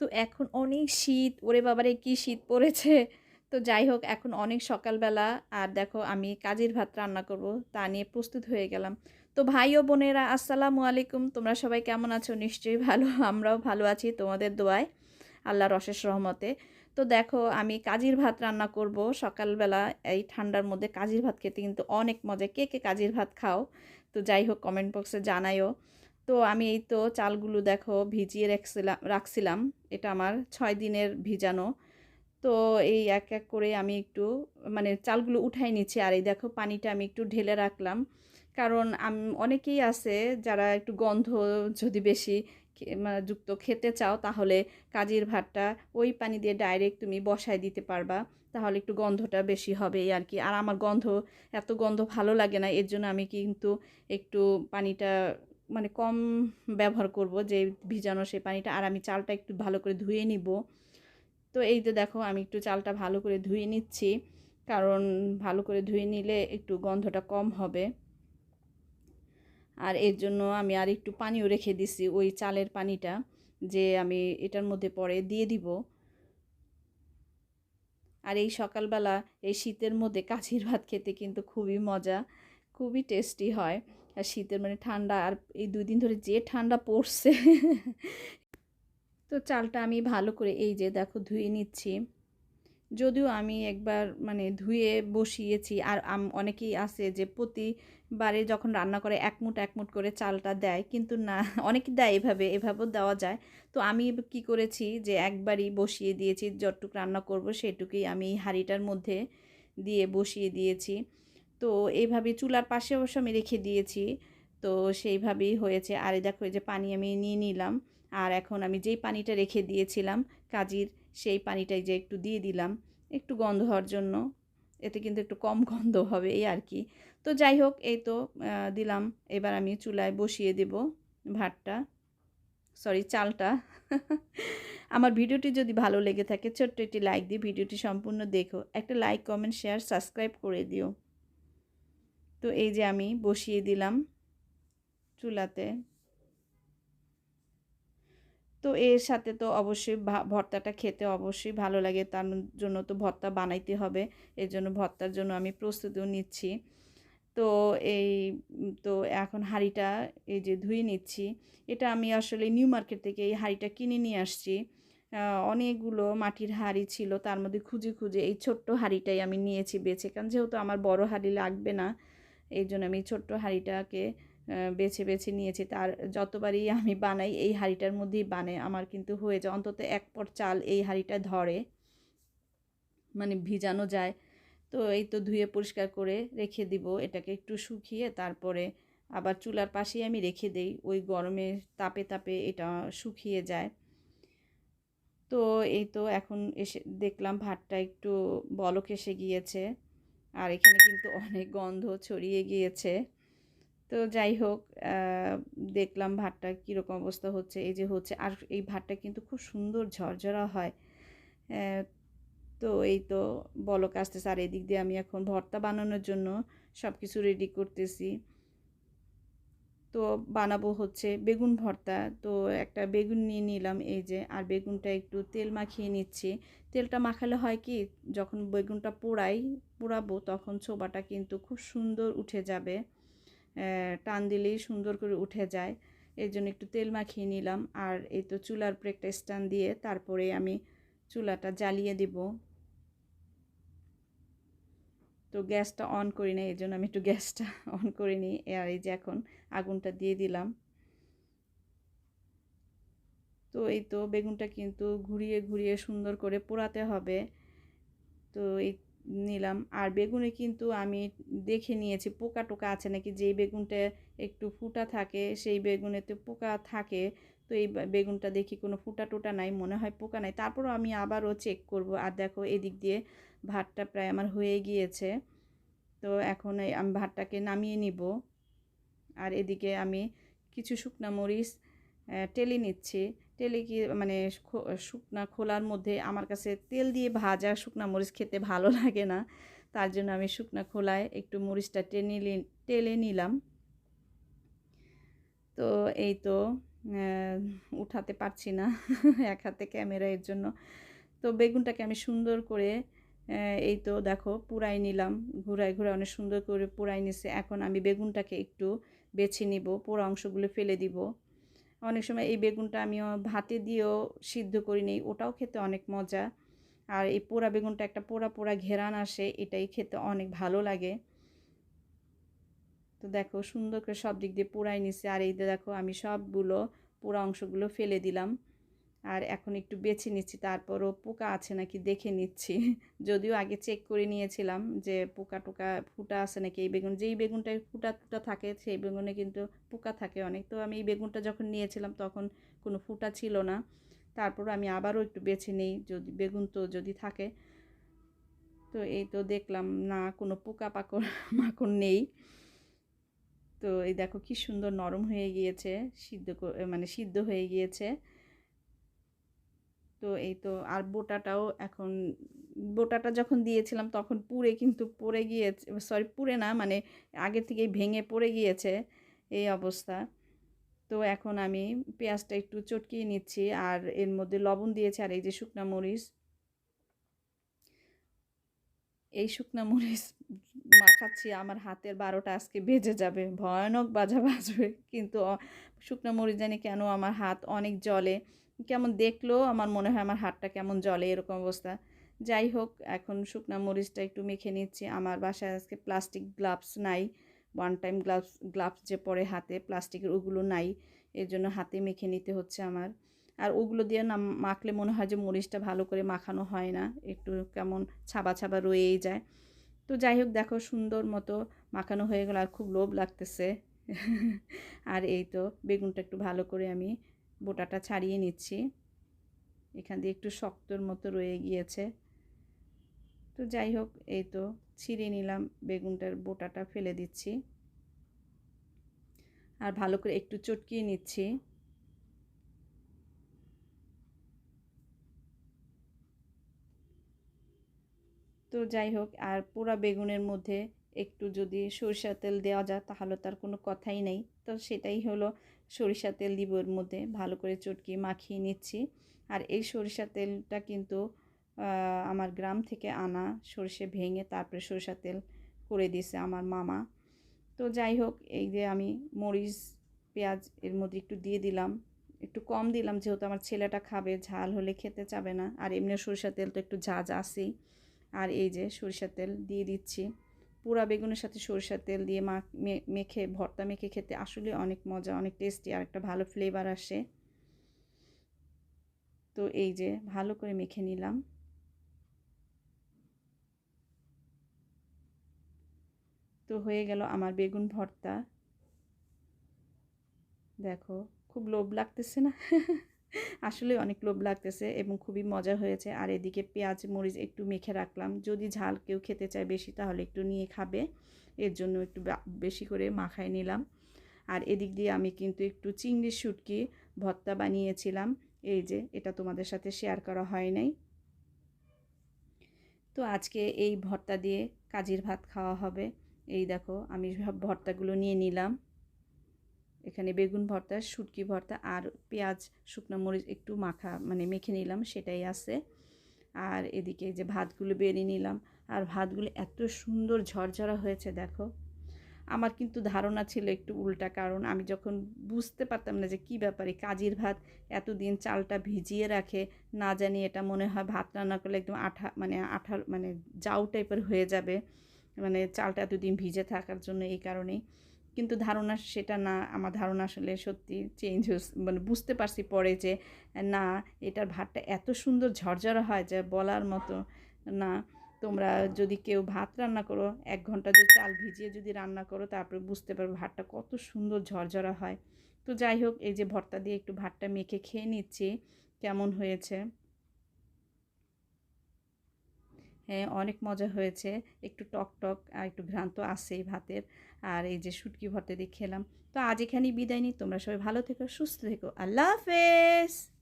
তো এখন অনেক শীত, ওরে বাবারে কি শীত পড়েছে। তো যাই হোক, এখন অনেক সকালবেলা, আর দেখো আমি কাজের ভাত রান্না করব, তা নিয়ে প্রস্তুত হয়ে গেলাম। তো ভাই ও বোনেরা, আসসালামু আলাইকুম। তোমরা সবাই কেমন আছো? নিশ্চয়ই ভালো, আমরাও ভালো আছি তোমাদের দোয়ায়, আল্লাহর অশেষ রহমতে। তো দেখো, আমি কাজির ভাত রান্না করব সকালবেলা। এই ঠান্ডার মধ্যে কাজির ভাত খেতে কিন্তু অনেক মজা। কে কে কাজির ভাত খাও? তো যাই হোক কমেন্ট বক্সে জানাইও। তো আমি এই তো চালগুলো দেখো ভিজিয়ে রাখছিলাম রাখছিলাম। এটা আমার ছয় দিনের ভিজানো। তো এই এক এক করে আমি একটু মানে চালগুলো উঠাই নিচ্ছি। আর এই দেখো পানিটা আমি একটু ঢেলে রাখলাম। কারণ অনেকেই আছে যারা একটু গন্ধ যদি বেশি যুক্ত খেতে চাও, তাহলে কাজির ভাতটা ওই পানি দিয়ে ডাইরেক্ট তুমি বসায় দিতে পারবা। তাহলে একটু গন্ধটা বেশি হবে আর কি আর আমার গন্ধ, এত গন্ধ ভালো লাগে না। এর জন্য আমি কিন্তু একটু পানিটা মানে কম ব্যবহার করব, যে ভিজানো সেই পানিটা, আর আমি চালটা একটু ভালো করে ধুয়ে নিব। তো এই যে দেখো, আমি একটু চালটা ভালো করে ধুয়ে নিচ্ছি, কারণ ভালো করে ধুয়ে নিলে একটু গন্ধটা কম হবে। আর এর জন্য আমি আর একটু পানিও রেখে দিছি ওই চালের পানিটা, যে আমি এটার মধ্যে পরে দিয়ে দিব। আর এই সকালবেলা এই শীতের মধ্যে কাছির ভাত খেতে কিন্তু খুবই মজা, খুবই টেস্টি হয়। আর শীতের মানে ঠান্ডা আর এই দুই দিন ধরে যে ঠান্ডা পড়ছে। তো চালটা আমি ভালো করে এই যে দেখো ধুয়ে নিচ্ছি। যদিও আমি একবার মানে ধুয়ে বসিয়েছি আর অনেকেই আছে যে প্রতিবারে যখন রান্না করে একমুট একমুট করে চালটা দেয় কিন্তু না, অনেকে দেয় এভাবে, এভাবেও দেওয়া যায়। তো আমি কি করেছি যে একবারই বসিয়ে দিয়েছি, যতটুক রান্না করব সেটুকুই আমি হাঁড়িটার মধ্যে দিয়ে বসিয়ে দিয়েছি। তো এইভাবে চুলার পাশে অবশ্য আমি রেখে দিয়েছি। তো সেইভাবেই হয়েছে। আর এই দেখো, এই যে পানি আমি নিয়ে নিলাম। আর এখন আমি যেই পানিটা রেখে দিয়েছিলাম কাজির, সেই পানিটাই যে একটু দিয়ে দিলাম। একটু গন্ধ হওয়ার জন্য। এতে কিন্তু একটু কম গন্ধ হবে এই আর কি। তো যাই হোক, এই তো দিলাম। এবার আমি চুলায় বসিয়ে দেব ভাতটা। সরি, চালটা। আমার ভিডিওটি যদি ভালো লেগে থাকে, ছোট্ট একটি লাইক দিয়ে ভিডিওটি সম্পূর্ণ দেখো। একটা লাইক, কমেন্ট, শেয়ার, সাবস্ক্রাইব করে দিও। তো এই যে আমি বসিয়ে দিলাম চুলাতে। তো এর সাথে তো অবশ্যই ভর্তাটা খেতে অবশ্যই ভালো লাগে, তার জন্য তো ভর্তা বানাইতে হবে, এর জন্য ভর্তার জন্য আমি প্রস্তুতিও নিচ্ছি। তো এই, তো এখন হাঁড়িটা এই যে ধুয়ে নিচ্ছি, এটা আমি আসলে নিউ মার্কেট থেকে এই হাঁড়িটা কিনে নিয়ে আসছি। অনেকগুলো মাটির হাঁড়ি ছিল, তার মধ্যে খুঁজে খুঁজে এই ছোট্ট হাঁড়িটাই আমি নিয়েছি বেছে, কারণ যেহেতু আমার বড় হাঁড়ি লাগবে না এই জন্য আমি ছোট্ট হাঁড়িটাকে বেছে বেছে নিয়েছি। তার যতবারই আমি বানাই, এই হাঁড়িটার মধ্যেই বানাই আমার কিন্তু হয়ে যায়, অন্তত এক পর চাল এই হাঁড়িটা ধরে। মানে ভিজানো যায়। তো এই তো ধুয়ে পরিষ্কার করে রেখে দিব। এটাকে একটু শুকিয়ে তারপরে আবার চুলার পাশেই আমি রেখে দেই। ওই গরমে তাপে তাপে এটা শুকিয়ে যায়। তো এই তো এখন এসে দেখলাম ভাতটা একটু বলক এসে গিয়েছে। আর এখানে কিন্তু অনেক গন্ধ ছড়িয়ে গিয়েছে। তো যাই হোক দেখলাম ভাতটা কীরকম অবস্থা হচ্ছে। এই যে হচ্ছে, আর এই ভাতটা কিন্তু খুব সুন্দর ঝরঝরা হয়। তো এই তো বলক আসতেছে। আর এদিক দিয়ে আমি এখন ভর্তা বানানোর জন্য সব কিছু রেডি করতেছি। তো বানাবো হচ্ছে বেগুন ভর্তা। তো একটা বেগুন নিয়ে নিলাম এই যে, আর বেগুনটা একটু তেল মাখিয়ে নিচ্ছি। তেলটা মাখালে হয় কি, যখন বেগুনটা পোড়াই, পোড়াবো, তখন ছোবাটা কিন্তু খুব সুন্দর উঠে যাবে। টান দিলেই সুন্দর করে উঠে যায়। এই জন্য একটু তেল মাখিয়ে নিলাম। আর এই তো চুলার উপরে একটা স্ট্যান্ড দিয়ে তারপরে আমি চুলাটা জ্বালিয়ে দিব। তো গ্যাসটা অন করি না এই জন্য আমি একটু গ্যাসটা অন করে নিই। আর এই যে এখন আগুনটা দিয়ে দিলাম। তো এই তো বেগুনটা কিন্তু ঘুরিয়ে ঘুরিয়ে সুন্দর করে পোড়াতে হবে। তো এই নিলাম। আর বেগুনে কিন্তু আমি দেখে নিয়েছি, পোকা টোকা আছে নাকি? যেই বেগুনটা একটু ফুটা থাকে, সেই বেগুনেতে পোকা থাকে। তো এই বেগুনটা দেখি কোনো ফুটা টোটা নাই, মনে হয় পোকা নাই। তারপরও আমি আবারও চেক করব। আর দেখো, এদিক দিয়ে ভাতটা প্রায় আমার হয়ে গিয়েছে। তো এখন আমি ভাতটাকে নামিয়ে নিব। আর এদিকে আমি কিছু শুকনা মরিচ টেলে নিচ্ছি। তেলে কি মানে শুকনা খোলার মধ্যে আমার কাছে তেল দিয়ে ভাজা শুকনা মরিচ খেতে ভালো লাগে না। তার জন্য আমি শুকনা খোলায় একটু মরিচটা টেনে টেলে নিলাম। তো এই তো উঠাতে পারছি না এক হাতে ক্যামেরা এর জন্য। তো বেগুনটাকে আমি সুন্দর করে এই তো দেখো পুরাই নিলাম। ঘুরাই ঘুরাই অনেক সুন্দর করে পুরাই নিছে। এখন আমি বেগুনটাকে একটু বেছে নিব, পোড়া অংশগুলো ফেলে দিব। অনেক সময় এই বেগুনটা আমি ভাতে দিয়েও সিদ্ধ করি নিই, ওটাও খেতে অনেক মজা। আর এই পোড়া বেগুনটা একটা পোড়া পোড়া ঘেরান আসে, এটাই খেতে অনেক ভালো লাগে। তো দেখো সুন্দর করে সব দিক দিয়ে পোড়াই নিছে, আর এই দেখো আমি সবগুলো পোড়া অংশগুলো ফেলে দিলাম। আর এখন একটু বেছে নিচ্ছি। তারপরও পোকা আছে নাকি দেখে নিচ্ছি। যদিও আগে চেক করে নিয়েছিলাম যে পোকা টোকা ফুটা আছে নাকি এই বেগুন। যেই বেগুনটায় ফুটা ফুটা থাকে সেই বেগুনে কিন্তু পোকা থাকে অনেক। তো আমি এই বেগুনটা যখন নিয়েছিলাম তখন কোনো ফুটা ছিল না। তারপর আমি আবারও একটু বেছে নিই যদি বেগুন তো যদি থাকে। তো এই তো দেখলাম না কোনো পোকা পাকড় মাকড় নেই। তো এই দেখো কি সুন্দর নরম হয়ে গিয়েছে, সিদ্ধ মানে সিদ্ধ হয়ে গিয়েছে। তো এই তো আর বোটাটাও এখন, বোটাটা যখন দিয়েছিলাম তখন পুড়ে কিন্তু পড়ে গিয়েছে সরি পুড়ে না মানে আগে থেকেই ভেঙে পড়ে গিয়েছে এই অবস্থা। তো এখন আমি পেঁয়াজটা একটু চটকিয়ে নিচ্ছি আর এর মধ্যে লবণ দিয়েছি আর এই যে শুকনা মরিচ। এই শুকনা মরিচ মাখাচ্ছি, আমার হাতের বারোটা আজকে বেজে যাবে, ভয়ানক বাজা বাজবে, কিন্তু শুকনো মরিচ জানি কেন আমার হাত অনেক জলে কেমন দেখলেও আমার মনে হয় আমার হাতটা কেমন জলে এরকম অবস্থা। যাই হোক, এখন শুকনা মরিচটা একটু মেখে নিচ্ছি। আমার বাসায় আজকে প্লাস্টিক গ্লাভস নাই। ওয়ান টাইম গ্লাভস গ্লাভস যে পরে হাতে প্লাস্টিকের ওগুলো নাই। এর জন্য হাতে মেখে নিতে হচ্ছে আমার। আর ওগুলো দিয়ে না মাখলে মনে হয় যে মরিচটা ভালো করে মাখানো হয় না। একটু কেমন ছাবা ছাবা রয়েই যায়। তো যাই হোক, দেখো সুন্দর মতো মাখানো হয়ে গেল। আর খুব লোভ লাগতেছে। আর এই তো, বেগুনটা একটু ভালো করে আমি বোটাটা ছাড়িয়ে নিচ্ছি। এখান দিয়ে একটু শক্তর মতো রয়ে গিয়েছে। তো যাই হোক, এই তো ছিঁড়ে নিলাম, বেগুনটার বোটাটা ফেলে দিচ্ছি। আর ভালো করে একটু চটকিয়ে নিচ্ছি। তো যাই হোক, আর পোড়া বেগুনের মধ্যে একটু যদি সরিষা তেল দেওয়া যায়, তাহলে তার কোনো কথাই নেই। তো সেটাই হলো সরিষা তেল দিব এর মধ্যে, ভালো করে চটকি মাখিয়ে নিচ্ছি। আর এই সরিষা তেলটা কিন্তু আমার গ্রাম থেকে আনা সরষে ভেঙে তারপরে সরিষা তেল করে দিছে আমার মামা। তো যাই হোক, এই যে আমি মরিচ, পেঁয়াজ এর মধ্যে একটু দিয়ে দিলাম। একটু কম দিলাম, যেহেতু আমার ছেলেটা খাবে, ঝাল হলে খেতে চাবে না। আর এমনি সরিষা তেল তো একটু ঝাঁজ আসেই আর এই যে সরিষার তেল দিয়ে দিচ্ছি। পুরা বেগুনের সাথে সরিষার তেল দিয়ে মা মেখে, ভর্তা মেখে খেতে আসলে অনেক মজা, অনেক টেস্টি আর একটা ভালো ফ্লেভার আসে। তো এই যে, ভালো করে মেখে নিলাম। তো হয়ে গেল আমার বেগুন ভর্তা। দেখো, খুব লোভ লাগতেছে না? আসলে অনেক লোভ লাগতেছে এবং খুবই মজা হয়েছে। আর এদিকে পেঁয়াজ, মরিচ একটু মেখে রাখলাম। যদি ঝাল কেউ খেতে চায় বেশি, তাহলে একটু নিয়ে খাবে। এর জন্য একটু বেশি করে মাখায় নিলাম। আর এদিক দিয়ে আমি কিন্তু একটু চিংড়ি শুটকি ভর্তা বানিয়েছিলাম। এই যে, এটা তোমাদের সাথে শেয়ার করা হয় নাই। তো আজকে এই ভর্তা দিয়ে কাজির ভাত খাওয়া হবে। এই দেখো, আমি সব ভর্তাগুলো নিয়ে নিলাম। এখানে বেগুন ভর্তা, শুটকি ভর্তা আর পেঁয়াজ, শুকনো মরিচ একটু মাখা মানে মেখে নিলাম, সেটাই আছে। আর এদিকে যে ভাতগুলো বেরিয়ে নিলাম, আর ভাতগুলো এত সুন্দর ঝরঝরা হয়েছে, দেখো। আমার কিন্তু ধারণা ছিল একটু উল্টা, কারণ আমি যখন বুঝতে পারতাম না যে কী ব্যাপারে কাজির ভাত এতদিন চালটা ভিজিয়ে রাখে, না জানি এটা মনে হয় ভাত রান্না করলে একদম আঠা মানে আঠা মানে জাউ টাইপের হয়ে যাবে মানে চালটা এতদিন ভিজে থাকার জন্য এই কারণেই। কিন্তু ধারণা সেটা না, আমার ধারণা আসলে সত্যি চেঞ্জ মানে বুঝতে পারছি পরে যে না, এটার ভাতটা এত সুন্দর ঝরঝরা হয় যে বলার মতো না। তোমরা যদি কেউ ভাত রান্না করো, এক ঘণ্টা যদি চাল ভিজিয়ে যদি রান্না করো, তারপরে বুঝতে পারবে ভাতটা কত সুন্দর ঝরঝরা হয়। তো যাই হোক, এই যে ভর্তা দিয়ে একটু ভাতটা মেখে খেয়ে নিচ্ছি, কেমন হয়েছে? হ্যাঁ অনেক মজা হয়েছে। একটু টক টক, আর একটু ভ্রান্ত আসেই ভাতের। আর এই যে শুটকি ভর্তা দিয়ে খেলাম। তো আজ এখানেই বিদায় নিই। তোমরা সবাই ভালো থেকো, সুস্থ থেকো। আল্লাহ হাফেজ!